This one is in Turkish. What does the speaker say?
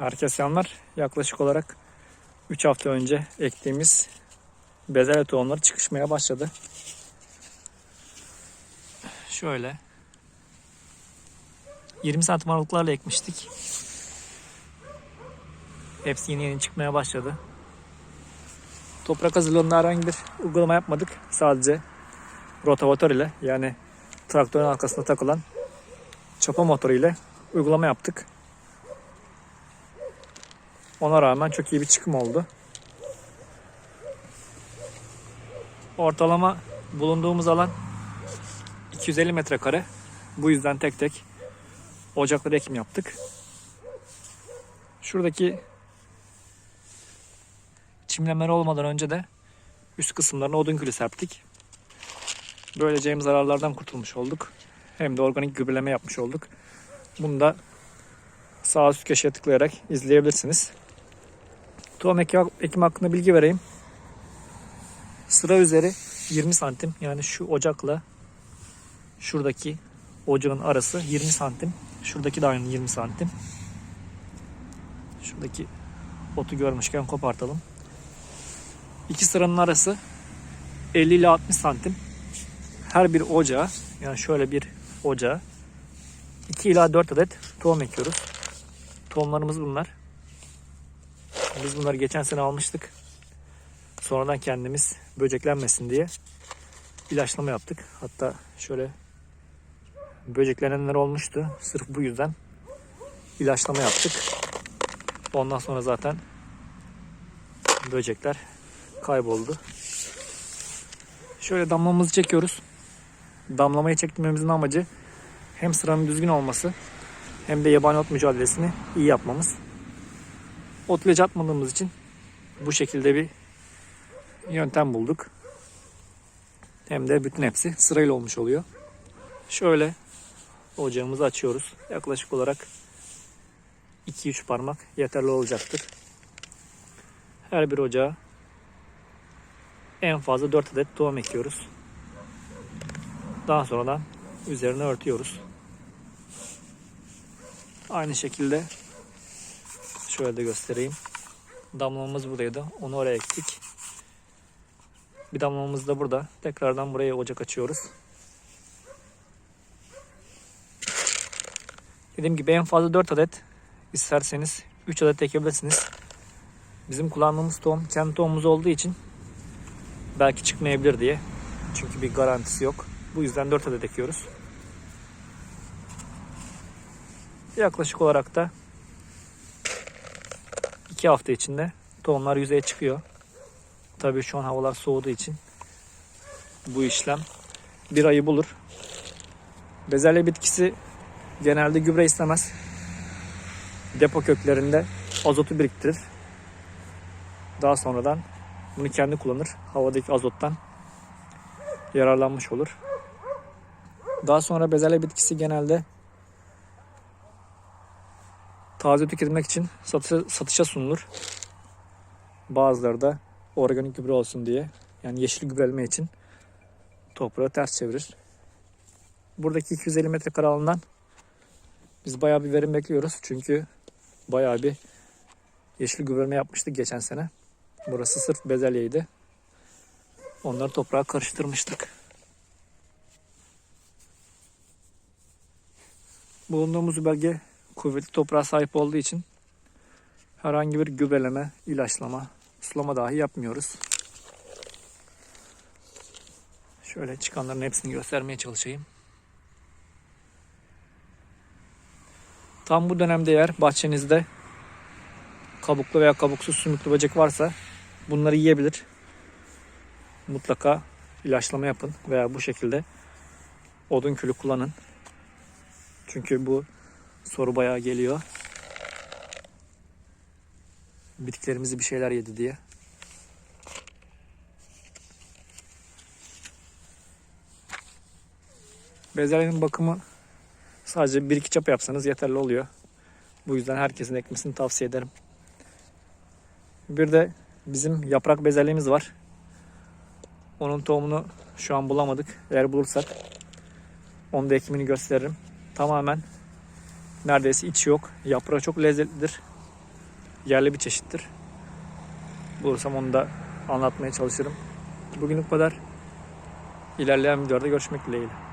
Herkese selamlar. Yaklaşık olarak 3 hafta önce ektiğimiz bezelye tohumları çıkışmaya başladı. Şöyle 20 santim aralıklarla ekmiştik. Hepsi yeni yeni çıkmaya başladı. Toprak hazırlığında herhangi bir uygulama yapmadık. Sadece rotavatör ile yani traktörün arkasına takılan çapa motoru ile uygulama yaptık. Ona rağmen çok iyi bir çıkım oldu. Ortalama bulunduğumuz alan 250 metrekare. Bu yüzden tek tek ocakları ekim yaptık. Şuradaki çimlemeleri olmadan önce de üst kısımlarına odun külü serptik. Böylece hem zararlardan kurtulmuş olduk hem de organik gübreleme yapmış olduk. Bunu da sağ üst köşeye tıklayarak izleyebilirsiniz. Tohum ekim, hakkında bilgi vereyim. Sıra üzeri 20 santim yani şu ocakla şuradaki ocağın arası 20 santim. Şuradaki de aynı 20 santim. Şuradaki otu görmüşken kopartalım. İki sıranın arası 50 ile 60 santim. Her bir ocağa yani şöyle bir ocağa 2 ila 4 adet tohum ekiyoruz. Tohumlarımız bunlar. Biz bunları geçen sene almıştık. Sonradan kendimiz böceklenmesin diye ilaçlama yaptık. Hatta şöyle böceklenenler olmuştu. Sırf bu yüzden ilaçlama yaptık. Ondan sonra zaten böcekler kayboldu. Şöyle damlamamızı çekiyoruz. Damlamayı çektirmemizin amacı hem sıranın düzgün olması hem de yabani ot mücadelesini iyi yapmamız. Ot ilacı atmadığımız için bu şekilde bir yöntem bulduk. Hem de bütün hepsi sırayla olmuş oluyor. Şöyle ocağımızı açıyoruz. Yaklaşık olarak 2-3 parmak yeterli olacaktır. Her bir ocağa en fazla 4 adet tohum ekiyoruz. Daha sonradan üzerine örtüyoruz. Aynı şekilde şöyle de göstereyim. Damlamamız buradaydı. Onu oraya ektik. Bir damlamamız da burada. Tekrardan buraya ocak açıyoruz. Dediğim gibi en fazla 4 adet isterseniz 3 adet ekebilirsiniz. Bizim kullandığımız tohum kendi tohumumuz olduğu için belki çıkmayabilir diye. Çünkü bir garantisi yok. Bu yüzden 4 adet ekiyoruz. Yaklaşık olarak da 2 hafta içinde tohumlar yüzeye çıkıyor. Tabii şu an havalar soğuduğu için bu işlem bir ayı bulur. Bezelye bitkisi genelde gübre istemez. Depo köklerinde azotu biriktirir. Daha sonradan bunu kendi kullanır. Havadaki azottan yararlanmış olur. Daha sonra bezelye bitkisi genelde taze tüketilmek için satışa, satışa sunulur. Bazıları da organik gübre olsun diye yani yeşil gübreleme için toprağı ters çevirir. Buradaki 250 metrekare alandan biz bayağı bir verim bekliyoruz. Çünkü bayağı bir yeşil gübreleme yapmıştık geçen sene. Burası sırf bezelyeydi. Onları toprağa karıştırmıştık. Bulunduğumuz bölge kuvvetli toprağa sahip olduğu için herhangi bir gübreleme, ilaçlama, sulama dahi yapmıyoruz. Şöyle çıkanların hepsini göstermeye çalışayım. Tam bu dönemde eğer bahçenizde kabuklu veya kabuksuz sümüklü böcek varsa bunları yiyebilir. Mutlaka ilaçlama yapın veya bu şekilde odun külü kullanın. Çünkü bu soru bayağı geliyor. Bitkilerimizi bir şeyler yedi diye. Bezelyenin bakımı sadece bir iki çapa yapsanız yeterli oluyor. Bu yüzden herkesin ekmesini tavsiye ederim. Bir de bizim yaprak bezelyemiz var. Onun tohumunu şu an bulamadık. Eğer bulursak onu da ekimini gösteririm. Tamamen neredeyse içi yok. Yaprağı çok lezzetlidir. yerli bir çeşittir. Bulursam onu da anlatmaya çalışırım. Bugünlük bu kadar. İlerleyen videolarda görüşmek dileğiyle.